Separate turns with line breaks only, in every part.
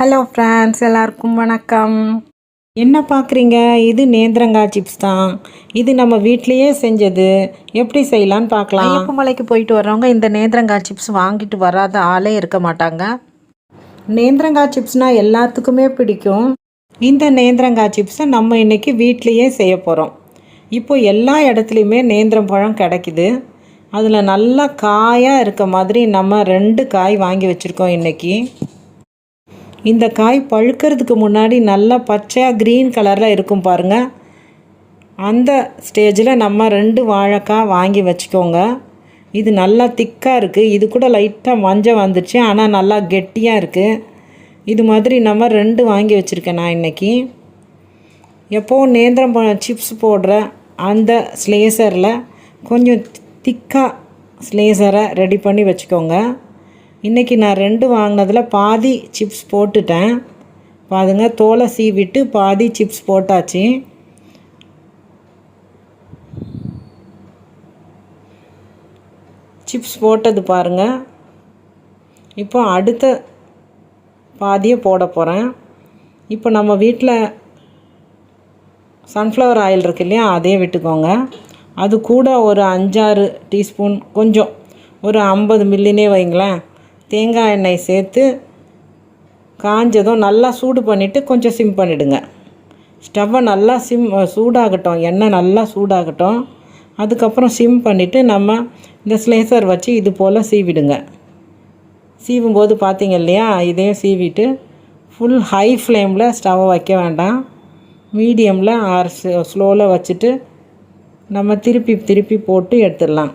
Hello friends எல்லாருக்கும் வணக்கம். என்ன பார்க்குறீங்க இது நேந்திரங்காய் சிப்ஸ் தான். இது நம்ம வீட்லேயே செஞ்சது. எப்படி செய்யலான்னு பார்க்கலாம் ஐயப்ப மலைக்கு போயிட்டு வர்றவங்க இந்த நேந்திரங்காய் சிப்ஸ் வாங்கிட்டு வராத ஆளே இருக்க மாட்டாங்க. நேந்திரங்காய் சிப்ஸ்னால் எல்லாத்துக்குமே பிடிக்கும். இந்த நேந்திரங்காய் சிப்ஸை நம்ம இன்றைக்கி வீட்லேயே செய்ய போகிறோம் இப்போ எல்லா இடத்துலையுமே நேந்திரம் பழம் கிடைக்குது. அதில் நல்லா காயாக இருக்க மாதிரி நம்ம ரெண்டு காய் வாங்கி வச்சுருக்கோம் இன்றைக்கி இந்த காய் பழுக்கிறதுக்கு முன்னாடி நல்லா பச்சையாக க்ரீன் கலரில் இருக்கும் பாருங்கள் அந்த ஸ்டேஜில் நம்ம ரெண்டு வாழைக்காய் வாங்கி வச்சுக்கோங்க. இது நல்லா திக்காக இருக்குது இது கூட லைட்டாக மஞ்சள் வந்துச்சு ஆனால் நல்லா கெட்டியாக இருக்குது இது மாதிரி நம்ம ரெண்டு வாங்கி வச்சுருக்கேன் நான் இன்றைக்கி எப்போவும் நேந்திரம் சிப்ஸ் போடுற அந்த ஸ்லேசரில் கொஞ்சம் திக்காக ஸ்லேசரை ரெடி பண்ணி வச்சுக்கோங்க. இன்றைக்கி நான் ரெண்டு வாங்கினதில் பாதி சிப்ஸ் போட்டுட்டேன். பாருங்க தோலை சீவிட்டு பாதி சிப்ஸ் போட்டாச்சு. சிப்ஸ் போட்டது பாருங்கள் இப்போ அடுத்த பாதியை போட போகிறேன் இப்போ நம்ம வீட்டில் சன்ஃப்ளவர் ஆயில் இருக்கு இல்லையா அதே விட்டுக்கோங்க. அது கூட ஒரு அஞ்சாறு டீஸ்பூன் கொஞ்சம் ஒரு ஐம்பது மில்லினே வைங்களேன். தேங்காய் எண்ணெய் சேர்த்து காஞ்சதும் நல்லா சூடு பண்ணிவிட்டு கொஞ்சம் சிம் பண்ணிவிடுங்க ஸ்டவ்வை நல்லா சிம் சூடாகட்டும். எண்ணெய் நல்லா சூடாகட்டும். அதுக்கப்புறம் சிம் பண்ணிவிட்டு நம்ம இந்த ஸ்லேசர் வச்சு இது போல் சீவிடுங்க. சீவும் போது பார்த்தீங்க இல்லையா? இதையும் சீவிட்டு ஃபுல் ஹை ஃப்ளேமில் ஸ்டவ்வை வைக்க வேண்டாம். மீடியமில் ஆர் ஸ்லோவில் வச்சுட்டு நம்ம திருப்பி திருப்பி போட்டு எடுத்துடலாம்.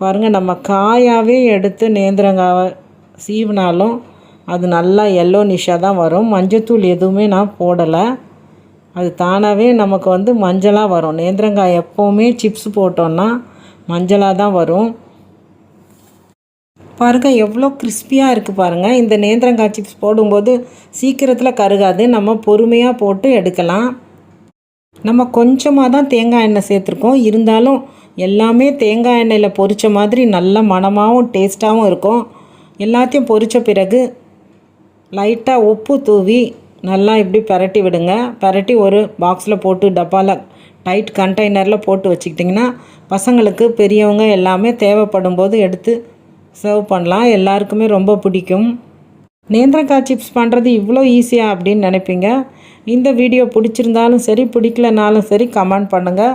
பாருங்கள் நம்ம காயாகவே எடுத்து நேந்திரங்காவை சீவினாலும் அது நல்லா எல்லோ நிஷாக தான் வரும். மஞ்சத்தூள் எதுவுமே நான் போடலை. அது தானாகவே நமக்கு வந்து மஞ்சளாக வரும். நேந்திரங்காய் எப்போவுமே சிப்ஸ் போட்டோன்னா மஞ்சளாக தான் வரும். பாருங்கள் எவ்வளோ கிறிஸ்பியாக இருக்குது பாருங்கள் இந்த நேந்திரங்காய் சிப்ஸ் போடும்போது சீக்கிரத்தில் கருகாது. நம்ம பொறுமையாக போட்டு எடுக்கலாம். நம்ம கொஞ்சமாக தான் தேங்காய் எண்ணெய் சேர்த்துருக்கோம். இருந்தாலும் எல்லாமே தேங்காய் எண்ணெயில் பொரித்த மாதிரி நல்ல மணமாகவும் டேஸ்ட்டாகவும் இருக்கும். எல்லாத்தையும் பொரித்த பிறகு லைட்டாக உப்பு தூவி நல்லா இப்படி பரட்டி விடுங்க. பரட்டி ஒரு பாக்ஸில் போட்டு டப்பாவில் டைட் கண்டெய்னரில் போட்டு வச்சுக்கிட்டிங்கன்னா பசங்களுக்கு பெரியவங்க எல்லாமே தேவைப்படும் போது எடுத்து சர்வ் பண்ணலாம். எல்லாருக்குமே ரொம்ப பிடிக்கும். நேந்திரக்காய் சிப்ஸ் பண்ணுறது இவ்வளோ ஈஸியாக அப்படின்னு நினைப்பீங்க. இந்த வீடியோ பிடிச்சிருந்தாலும் சரி பிடிக்கலனாலும் சரி கமெண்ட் பண்ணுங்கள்